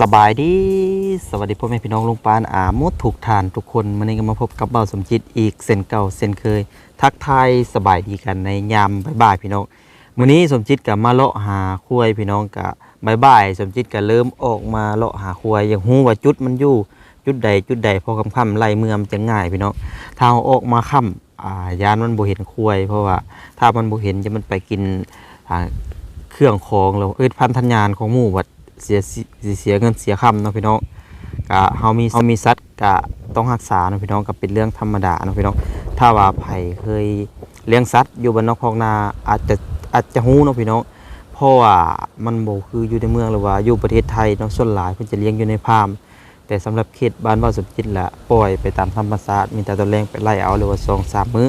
สบายดี สวัสดีพ่อแม่พี่น้องลุงปานอาหมดถูกทานทุกคนวันนี้ก็มาพบกับเบาสมจิตอีกเส้นเก่าเส้นเคย ทักทายสบายดีกันในยามบ่ายพี่น้องวันนี้สมจิตกับมาเลาะหาคุยพี่น้องกับบ่ายสมจิตก็เริ่มออกมาเลาะหาคุยอย่างหูว่าจุดมันอยู่จุดใดจุดใดพอค่ำๆไล่เมือมันจะง่ายพี่น้องถ้าเอาออกมาค่ำอ่ายานมันบ่เห็นคุยเพราะว่าถ้ามันบ่เห็นจะมันไปกินเครื่องของแล้วเอิดพันธัญญาณของหมู่วัด เสียสิสิเสียเงินเสียคำเนาะพี่น้องกะเฮามีเฮามีสัตว์กะต้องรักษาเนาะพี่น้องก็เป็นเรื่องธรรมดาเนาะพี่น้อง ถ้าว่าไผเคยเลี้ยงสัตว์อยู่บนนอกคอกนาอาจจะอาจจะฮู้เนาะพี่น้องเพราะว่ามันบ่คืออยู่ในเมืองหรือว่าอยู่ประเทศไทยเนาะส่วนหลายเพิ่นจะเลี้ยงอยู่ในฟาร์มแต่สำหรับเขตบ้านบ้านสมจิตละปล่อยไปตามธรรมชาติมีแต่ตอนแรงไปไล่เอาหรือว่า2 3มื้อ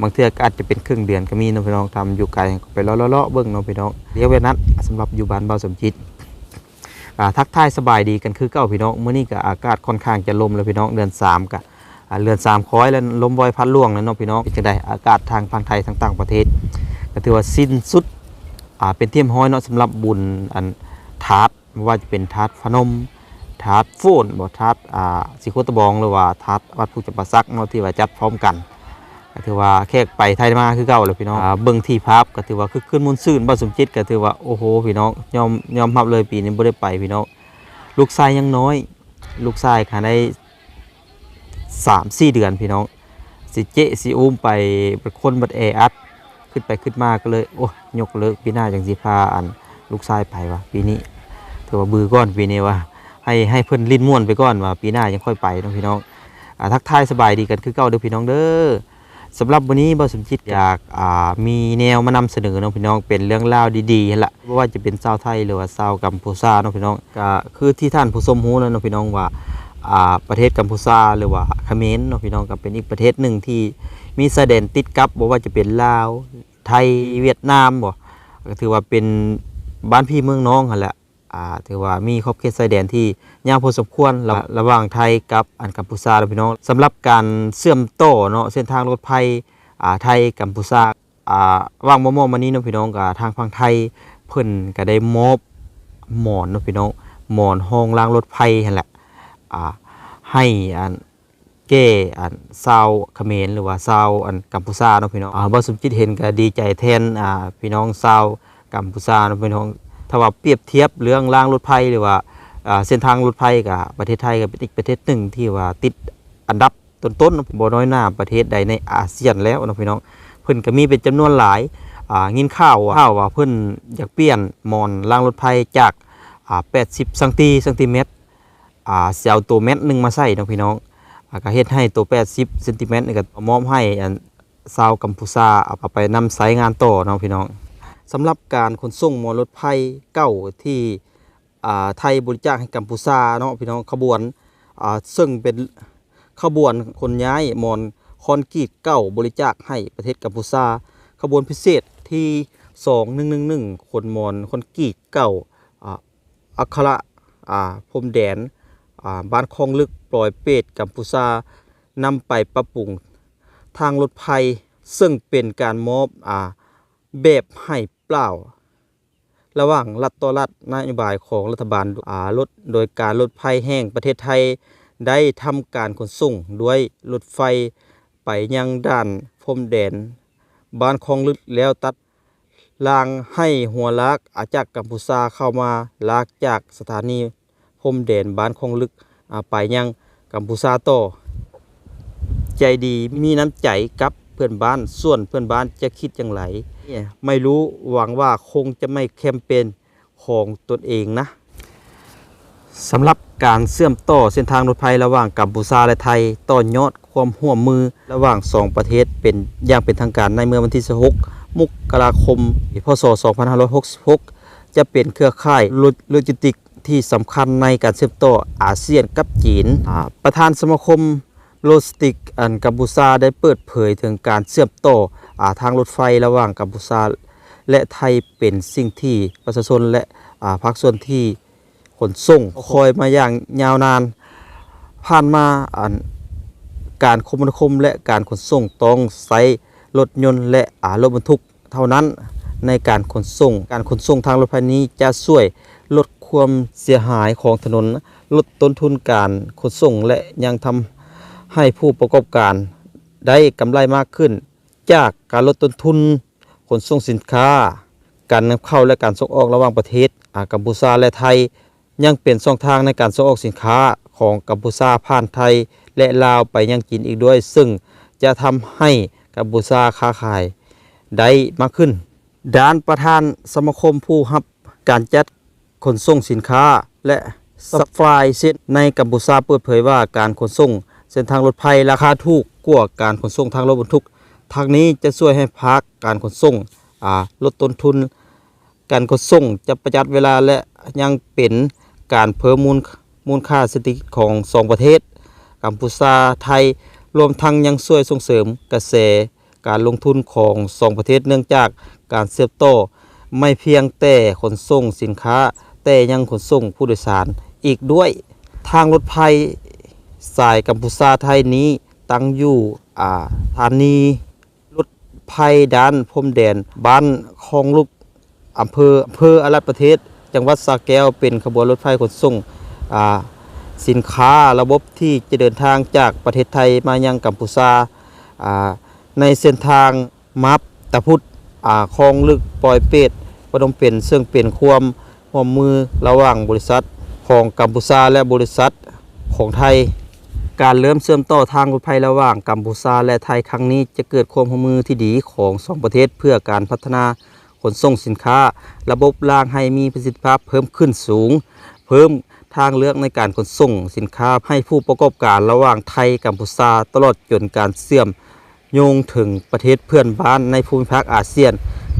บางเทื่อกอาจจะเป็นครึ่งเดือนก็มีน้องพี่น้องทำอยู่ไกลไปเลาะๆเบิ่งน้องพี่น้องเรียกเวลานั้นสำหรับอยู่บ้านเบาสมจิต ทักทายสบายดีกันคือเก้าพี่น้องเมื้อนี้ก็อากาศค่อนข้างจะลมแล้วพี่น้องเดือน3ก็อ่าเดือน3ค้อยแล้วลมบอยพัดล่วงแล้วเนาะพี่น้องจังไดอากาศทางฝั่งไทยทางต่างประเทศ ก็ถือว่าสิ้นสุดเป็นเทียมห้อยเนาะสำหรับบุญอันทาสไม่ว่าจะเป็นทาสพนมทาสโฟนบ่ทาสอ่าสิโคตบองหรือว่าทาสวัดภูจำปาสักเนาะที่ว่าจัดพร้อมกัน ก็ถือว่าแขกไปไทยมาคือเก่าเลยพี่น้องอ่าเบิ่งที่ภาพก็ถือว่าคือขึ้นมุนซื่นบ้านสมจิตก็ถือว่าโอ้โหพี่น้องยอมยอมรับเลยปีนี้บ่ได้ไปพี่น้องลูกชายยังน้อย ลูกชายค่ะได้สามสี่เดือนพี่น้องสิเจะสิอุ้มไปเป็นคนบัดแออัดขึ้นไปขึ้นมาก็เลยโอ้ยกเลิกปีหน้าจังสิพาอันลูกชายไปว่ะปีนี้ถือว่าบือก้อนปีนี้ว่าให้ให้เพิ่นลิ้นม่วนไปก่อนว่าปีหน้ายังค่อยไปเนาะพี่น้องอ่าทักทายสบายดีกันคือเก่าเด้อพี่น้องเด้อ สำหรับวันนี้บอสมจิตอยากมีแนวมานำเสนอเน้องพี่น้องเป็นเรื่องราดีๆนั่นแหละไม่ว่าจะเป็นชาไทยหรือว่าชากัมพูชาเน้องพี่น้องก็คือที่ท่านผู้ชมรู้แล้วเน้องพี่น้องว่าประเทศกัมพูชาหรือว่าเขมรเน้องพี่น้องก็เป็นอีกประเทศหนึ่งที่มีสดนติดกับบ่ว่าจะเป็นลาวไทยเวียดนามบ่ก็ถือว่าเป็นบ้านพี่เมืองน้องหั่นแหละ ถือว่ามีขอบเขตชายแดนที่ยาวพอสมควรระระหว่างไทยกับอันกัมพูชาพี่น้องสำหรับการเชื่อมต่อเนาะเส้นทางรถไฟอ่าไทยกัมพูชาอ่าว่างมอมอมานี้เนาะพี่น้องกับทางฝั่งไทยเพิ่นก็ได้มอบหมอนเนาะพี่น้องหมอนห้องรางรถไฟหั่นแหละอ่าให้อันแก้อันชาวเขมรหรือว่าชาวอันกัมพูชาเนาะพี่น้องอ่าบ่สมจิตเห็นก็ดีใจแทนอ่าพี่น้องชาวกัมพูชาเนาะพี่น้อง ถ้าว่าเปรียบเทียบเรื่องรางรถไฟหรือว่าเส้นทางรถไฟกับประเทศไทยก็เป็นอีกประเทศหนึ่งที่ว่าติดอันดับต้นๆบ่น้อยหน้าประเทศใดในอาเซียนแล้วนะพี่น้องเพิ่นก็มีเป็นจำนวนหลายอ่างินข้าวข้าวว่าเพิ่นอยากเปลี่ยนมอนรางรถไฟจากอ่า80ซังตีซนติเมตรอ่าสิเอาตัวเม็ดหนึ่งมาใส่นะพี่น้องก็เฮ็ดให้ตัว 80เซนติเมตรนี่ก็มอบให้ชาวกัมพูชาเอาไปนำใช้งานต่อนะพี่น้อง สำหรับการขนส่งมอรถไฟเก่าที่ไทยบริจาคให้กัมพูชาเนาะพี่น้องขบวนซึ่งเป็นขบวนคนย้ายมอนคอนกรีตเก่าบริจาคให้ประเทศกัมพูชาขบวนพิเศษที่ 2111 คนมอนคอนกรีตเก่าอัคระอ่าพรมแดนบ้านคลองลึกปล่อยเป็ดกัมพูชานำไปปรับปรุงทางรถไฟซึ่งเป็นการมอบอแบบให้ เปล่า ระหว่างรัฐต่อรัฐนโยบายของรัฐบาลอารถโดยการรถไฟแห่งประเทศไทย ได้ทำการขนส่งด้วยรถไฟไปยังด่านพรมแดน บ้านคลองลึกแล้วตัดรางให้หัวลากอาจากกัมพูชาเข้ามาลากจากสถานีพรมแดนบ้านคลองลึกไปยังกัมพูชาต่อ ใจดีมีน้ำใจกับเพื่อนบ้านส่วนเพื่อนบ้านจะคิดอย่างไร เนี่ยไม่รู้หวังว่าคงจะไม่แคมเปญของตนเองนะสำหรับการเชื่อมต่อเส้นทางรถไฟระหว่างกัมพูชาและไทยต่อยอดความร่วมมือระหว่างสองประเทศเป็นอย่างเป็นทางการในเมื่อวันที่ 16 มกราคม พศ 2566 จะเป็นเครือข่ายโลจิสติกที่สำคัญในการเชื่อมต่ออาเซียนกับจีน ประธานสมาคมโลจิสติกอันกัมพูชาได้เปิดเผยถึงการเชื่อมต่อ ทางรถไฟระหว่างกัมพูชาและไทยเป็นสิ่งที่ประชาชนและอ่าภาคส่วนที่ขนส่งคอยมาอย่างยาวนาน ผ่านมาอันการคมนาคมและการขนส่งต้องใช้รถยนต์และอารถบรรทุกเท่านั้นในการขนส่ง การขนส่งทางรถไฟนี้จะช่วยลดความเสียหายของถนน ลดต้นทุนการขนส่งและยังทำให้ผู้ประกอบการได้กำไรมากขึ้น จากการลดต้นทุน ขนส่งสินค้า การนำเข้าและการส่งออกระหว่างประเทศอากัมพูชาและไทย ยังเป็นช่องทางในการส่งออกสินค้าของกัมพูชาผ่านไทย และลาวไปยังจีนอีกด้วย ซึ่งจะทำให้กัมพูชาค้าขายได้มากขึ้น ด้านประธานสมาคมผู้รับการจัดขนส่งสินค้าและซัพพลายเซ็นในกัมพูชาเปิดเผยว่าการขนส่งเส้นทางรถไฟราคาถูกกว่าการขนส่งทางรถบรรทุก ทางนี้จะช่วยให้พักการขนส่งลดต้นทุน การขนส่งจะประหยัดเวลาและยังเป็นการเพิ่มมูลมูลค่าเศรษฐกิจของสองประเทศ กัมพูชาไทย รวมทั้งยังช่วยส่งเสริมกระแสการลงทุนของสองประเทศ เนื่องจากการเสียบโต้ไม่เพียงแต่ขนส่งสินค้า แต่ยังขนส่งผู้โดยสารอีกด้วย ทางรถไฟสายกัมพูชาไทยนี้ตั้งอยู่อ่าสถานี รถไฟด้านพรมแดน บ้านคลองลุกอำเภออำเภออรัญประเทศ จังหวัดสระแก้วเป็นขบวนรถไฟขนส่งสินค้าระบบที่จะเดินทางจากประเทศไทยมายังกัมพูชาาในเส้นทางมับตะพุดคลองลึกปอยเป็ดพนมเป็นซึ่งเป็นความร่วมมือระหว่างบริษัทของกัมพูชาและบริษัทของไทย การเริ่มเชื่อมต่อทางรถไฟระหว่างกัมพูชาและไทยครั้งนี้จะเกิดความร่วมมือที่ดีของสองประเทศเพื่อการพัฒนาขนส่งสินค้า ระบบรางให้มีประสิทธิภาพเพิ่มขึ้นสูง เพิ่มทางเลือกในการขนส่งสินค้าให้ผู้ประกอบการระหว่างไทยกัมพูชาตลอดจนการเชื่อมโยงถึงประเทศเพื่อนบ้านในภูมิภาคอาเซียน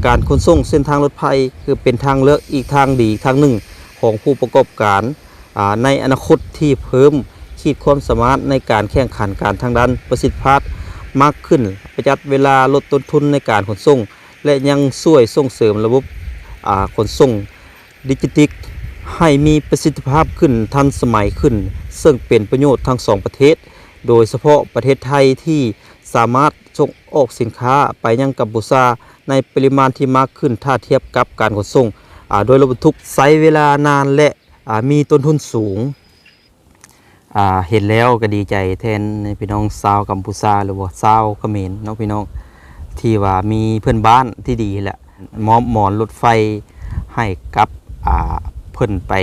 การขนส่งเส้นทางรถไฟคือเป็นทางเลือกอีกทางดีทางหนึ่งของผู้ประกอบการในอนาคตที่เพิ่ม ขีดความสามารถในการแข่งขันการทางด้านประสิทธิภาพมากขึ้น ประหยัดเวลาลดต้นทุนในการขนส่ง และยังช่วยส่งเสริมระบบขนส่งดิจิติกให้มีประสิทธิภาพขึ้นทันสมัยขึ้น ซึ่งเป็นประโยชน์ทั้งสองประเทศ โดยเฉพาะประเทศไทยที่สามารถส่งออกสินค้าไปยังกัมพูชาในปริมาณที่มากขึ้นถ้าเทียบกับการขนส่งโดยรถบรรทุกใช้เวลานานและมีต้นทุนสูง อ่าเห็นแล้วก็ดีใจแทนพี่น้องชาวกัมพูชาหรือว่าชาวเขมรเน้องพี่น้องที่ว่ามีเพื่อนบ้านที่ดีแหละมอบหมอนรถไฟให้กับอ่าเพิ่อนไป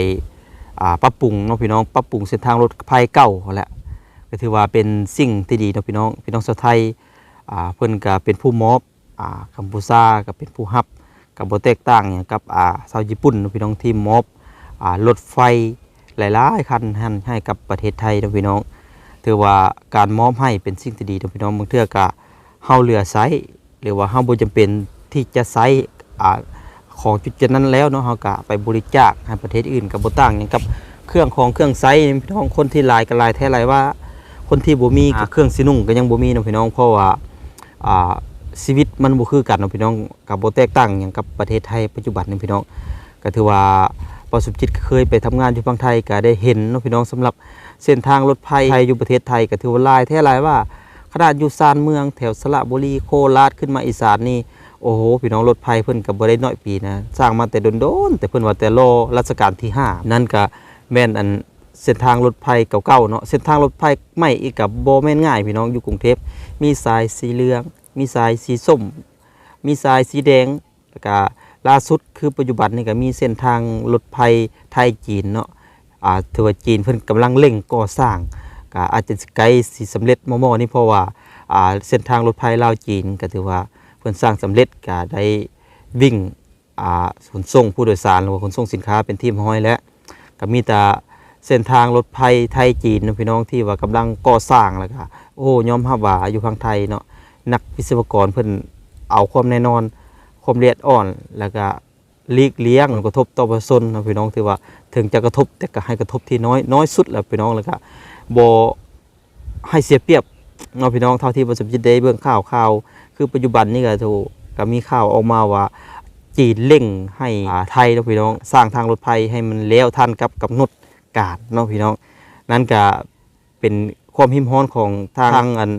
อ่าปรับปรุงเน้องพี่น้องปรับปรุงเส้นทางรถไฟเก่าแหละก็ถือว่าเป็นสิ่งที่ดีเน้องพี่น้องพี่น้องชาวไทยอ่าเพิ่อนก็เป็นผู้มอบอ่ากัมพูชาก็เป็นผู้รับกับโบ่แตกต่างหยังกับอ่าชาวญี่ปุ่นเนาะพี่น้องที่มอบอ่ารถไฟ หลายๆคันให้ให้กับประเทศไทยนะพี่น้องถือว่าการมอบให้เป็นสิ่งที่ดีนะพี่น้องบางเทื่อกะเฮาเหลือไซหรือว่าเฮาบ่จำเป็นที่จะไซอ่าของจุดจุดนั้นแล้วเนาะเฮากะไปบริจาคให้ประเทศอื่นกับบ่ต่างหยังกับเครื่องของเครื่องไซนี่พี่น้องคนที่หลายก็หลายแท้หลายว่า คนที่บ่มีก็เครื่องสินุ่งก็ยังบ่มีนะพี่น้องเพราะว่าอ่าชีวิตมันบ่คือกันเนาะพี่น้องกับบ่แตกต่างหยังกับประเทศไทยปัจจุบันนี่พี่น้องก็ถือว่า ประสบจิตเคยไปทำงานอยู่ฝั่งไทยก็ได้เห็นเนาะพี่น้องสำหรับเส้นทางรถไฟไทยอยู่ประเทศไทยก็ถือว่าลายแท้ลายว่าขนาดอยู่ซานเมืองแถวสระบุรีโคราชขึ้นมาอีสานนี่โอ้โหพี่น้องรถไฟเพิ่นก็บ่ได้น้อยปีนะสร้างมาแต่โดนๆแต่เพิ่นว่าแต่รอรัชกาลที่ 5 นั่นก็แม่นอันเส้นทางรถไฟเก่าๆเนาะเส้นทางรถไฟใหม่อีกกับโบแม่นง่าย พี่น้องอยู่กรุงเทพมีสายสีเหลือง มีสายสีส้ม มีสายสีแดงแล้วก็ ล่าสุดคือปัจจุบันนี่ก็มีเส้นทางรถไฟไทยจีนเนาะอ่าถือว่าจีนเพิ่นกำลังเร่งก่อสร้างก็อาจจะใกลสิสำเร็จมอๆนี่เพราะว่าอ่าเส้นทางรถไฟลาวจีนก็ถือว่าเพิ่นสร้างสำเร็จก็ได้วิ่งอ่าขนส่งผู้โดยสารหรือว่าขนส่งสินค้าเป็นที่ห้อยแล้วก็มีแต่เส้นทางรถไฟไทยจีนเพี่น้องที่ว่ากำลังก่อสร้างแล้วก็โอ้ยอมรับว่าอยู่ฝั่งไทยเนาะนักวิศวกรเพิ่นเอาความแน่นอน ความละเอียดอ่อนแล้วก็ลีกเลี่ยงกระทบต่อประชาชนนะพี่น้องถือว่าถึงจะกระทบแต่ก็ให้กระทบที่น้อยน้อยสุดแหล้วพี่น้องแล้วก็บ่ให้เสียเปรียบเนาะพี่น้องเท่าที่ประสบจิตได้เบื้องข่าวข่าว คือปัจจุบันนี่ก็ถูกก็มีข่าวออกมาว่าจีนเร่งให้ไทยเนาะพี่น้องสร้างทางรถไฟให้มันแล้วทันกับกำหนดการเนาะพี่น้อง นั่นก็เป็นความหิมห้อนของทางอัน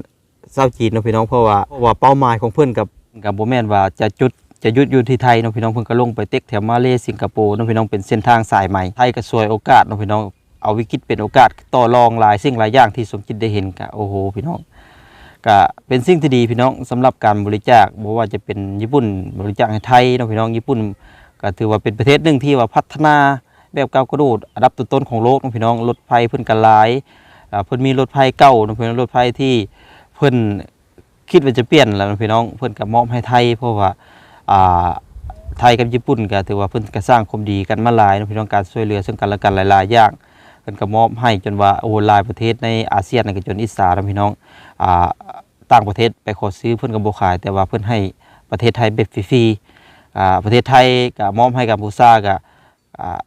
ชาจีนเนาะพี่น้องเพราะว่าเพราะว่าเป้าหมายของเพื่อนกับกับโบแมนว่าจะจุด จะยุดอยู่ที่ไทยเนาะพี่น้องเพิ่นก็ลงไปเต็กแถวมาเลสิงคโปร์เนาะพี่น้องเป็นเส้นทางสายใหม่ไทยก็สวยโอกาสเนาะพี่น้องเอาวิกฤตเป็นโอกาสต่อรองหลายสิ่งหลายอย่างที่สมจิตได้เห็นก็โอ้โหพี่น้องก็เป็นสิ่งที่ดีพี่น้องสำหรับการบริจาคบ่ว่าจะเป็นญี่ปุ่นบริจาคให้ไทยเนาะพี่น้องญี่ปุ่นก็ถือว่าเป็นประเทศหนึ่งที่ว่าพัฒนาแบบก้าวกระโดดอันดับต้นๆของโลกเนาะพี่น้องรถไฟเพิ่นก็หลายเพิ่นมีรถไฟเก่าเนาะพี่น้องรถไฟที่เพิ่นคิดว่าจะเปลี่ยนแล้วนะพี่น้องเพิ่นก็มอบให้ไทยเพราะว่า อ่าไทยกับญี่ปุ่นก็ถือว่าเพิ่นก็สร้างความดีกันมาหลายนะพี่น้องการช่วยเหลือซึ่งกันและกันหลายๆอย่างเพิ่นก็มอบให้จนว่าโอ้หลายประเทศในอาเซียนนั่นก็จนอิสานะพี่น้องอ่าต่างประเทศไปขอซื้อเพิ่นก็บ่ขาย แต่ว่าเพิ่นให้ประเทศไทยแบบฟรีๆอ่าประเทศไทยก็มอบให้กับบูซาก็อ่า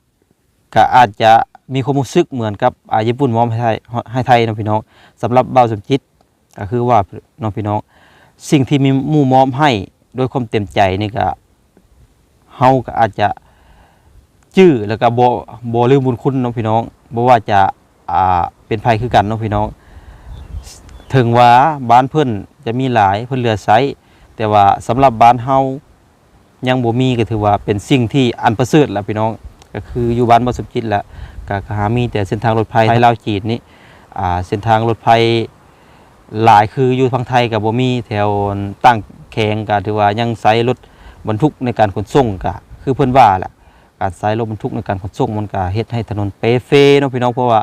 ก็อาจจะมีความรู้สึกเหมือนกับอ่าญี่ปุ่นมอบให้ไทยให้ไทยนะพี่น้องสำหรับเบาสมจิตก็คือว่าน้องพี่น้อง สิ่งที่มีหมู่มอมให้ ด้วยความเต็มใจนี่ก็เฮาก็อาจจะจื้อแล้วก็บ่บ่ลืมบุญคุณน้องพี่น้องบ่ว่าจะอ่าเป็นภัยคือกันน้องพี่น้อง ถึงว่าบ้านเพิ่นจะมีหลายเพิ่นเหลือไซแต่ว่าสำหรับบ้านเฮายังบ่มีก็ถือว่าเป็นสิ่งที่อันประเสริฐล้วพี่น้อง ก็คืออยู่บ้านบ่สมจิตล้วก็ก็หามีแต่เส้นทางรถไฟไทยลาวจีนนี่อ่าเส้นทางรถไฟหลายคืออยู่ทางไทยกับบ่มีแถวตั้ง แข่งก็ถือว่ายังใช้รถบรรทุกในการขนส่งก็คือเพิ่อนว่าแหละการใช้รถบรรทุกในการขนส่งมันก็เฮ็ดให้ถนนเปเฟเนาะพี่น้องเพราะว่า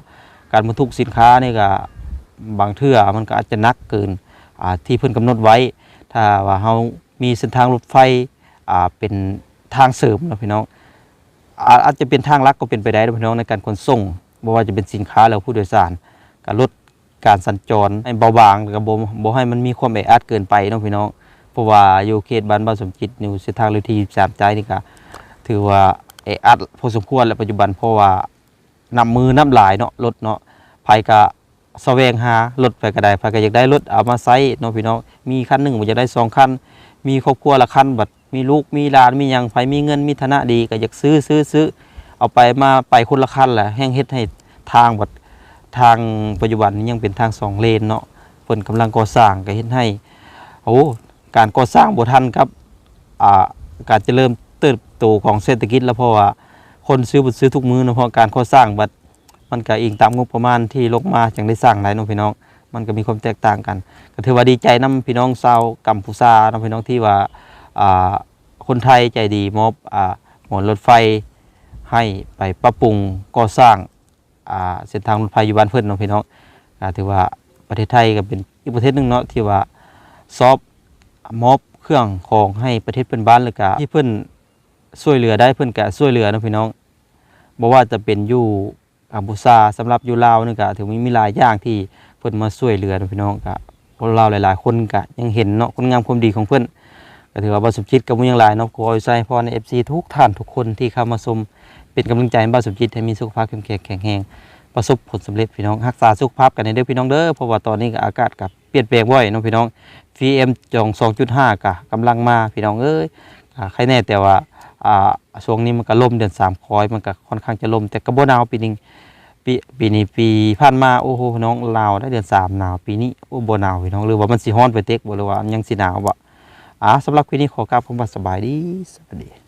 การบรรทุกสินค้านี่ก็บางเทื่อมันก็อาจจะนักเกินที่เพิ่อนกำหนดไว้ ถ้าว่าเฮามีเส้นทางรถไฟเป็นทางเสริมนะพี่น้องอาจจะเป็นทางลักก็เป็นไปได้นะพี่น้องในการขนส่งบ่ว่าจะเป็นสินค้าแล้วผู้โดยสารก็ลดการสัญจรให้เบาบางก็บ่บ่ให้มันมีความแออัดเกินไปนะพี่น้อง เพราะว่าอยู่เขตบ้านบ้านสมจิตอยู่เส้นทางเลยที่3ใจนี่ก็ถือว่าแออัดพอสมควรแล้วปัจจุบันเพราะว่านำมือนำหลายเนาะรถเนาะไผก็แสวงหารถไปก็ได้ไผก็อยากได้รถเอามาใช้เนาะพี่น้องมีคันหนึ่งบ่อยากได้สองคันมีครอบครัวละคันบัดมีลูกมีหลานมียังไผมีเงินมีฐานะดีก็อยากซื้อซื้อซื้อเอาไปมาไปคนละคันแหละแห่งเฮ็ดให้ทางบัดทางปัจจุบันนี้ยังเป็นทางสองเลนเนาะเพิ่นกำลังก่อสร้างก็เฮ็ดให้โอ้ การก่อสร้างบ่ทันครับอ่าการเจะเริ่มเติบโตของเศรษฐกิจแล้วเพราะว่าคนซื้อบ่ซื้อทุกมื้อเนาะเพราะการก่อสร้างบัดมันก็อิงตามงบประมาณที่ลงมาจังได้สร้างหลายเนาะพี่น้อง มันก็มีความแตกต่างกัน ก็ถือว่าดีใจนํพี่น้องชาวกัมพูชาเนาะพี่น้องที่ว่าอ่าคนไทยใจดีมอบอ่าหมอนรถไฟให้ไปปรับปรุงก่อสร้างอ่าเส้นทางรถไฟอยู่บ้านเพื่อนเนาะพี่น้องก็ถือว่าประเทศไทยก็เป็นอีกประเทศหนึ่งเนาะที่ว่าซอฟ มอบเครื่องของให้ประเทศเพื่อนบ้านเลยก็ที่เพื่อนช่วยเหลือได้เพื่อนก็ช่วยเหลือนะพี่น้องบ่ว่าจะเป็นอยู่กัมพูชาสำหรับอยู่ลาวนี่ก็ถือว่ามีหลายอย่างที่เพื่อนมาช่วยเหลือนะพี่น้องก็คนลาวหลายๆ คนก็ยังเห็นเนาะคุณงามความดีของเพื่อนก็ถือว่าบ่สมจิตกับมุยังหลายเนาะขอให้ใส่พรใน FC ทุกท่านทุกคนที่เข้ามาชมเป็นกำลังใจให้บาสมจิตให้มีสุขภาพเข้มแข็งแข็งแรงประสบผลสำเร็จพี่น้องรักษาสุขภาพกันในเด้อพี่น้องเด้อเพราะว่าตอนนี้ก็อากาศกับเปลี่ยนแปลงบ่อยน้องพี่น้อง VM จอง2.5กะกำลังมาพี่น้องเอ้ยใครแน่แต่ว่าอ่าช่วงนี้มันก็ลมเดือนสามคอยมันก็ค่อนข้างจะลมแต่ก็บ่หนาวปีนึงปีปีนี้ปีผ่านมาโอ้โหน้องลาวได้เดือนสามหนาวปีนี้โอ้บ่หนาวพี่น้องหรือว่ามันสีฮ้อนไปเต็กบ่หรือว่ายังสีหนาวบ่อ่าสำหรับคลิปนี้ขอกราบคำว่าสบายดีสวัสดี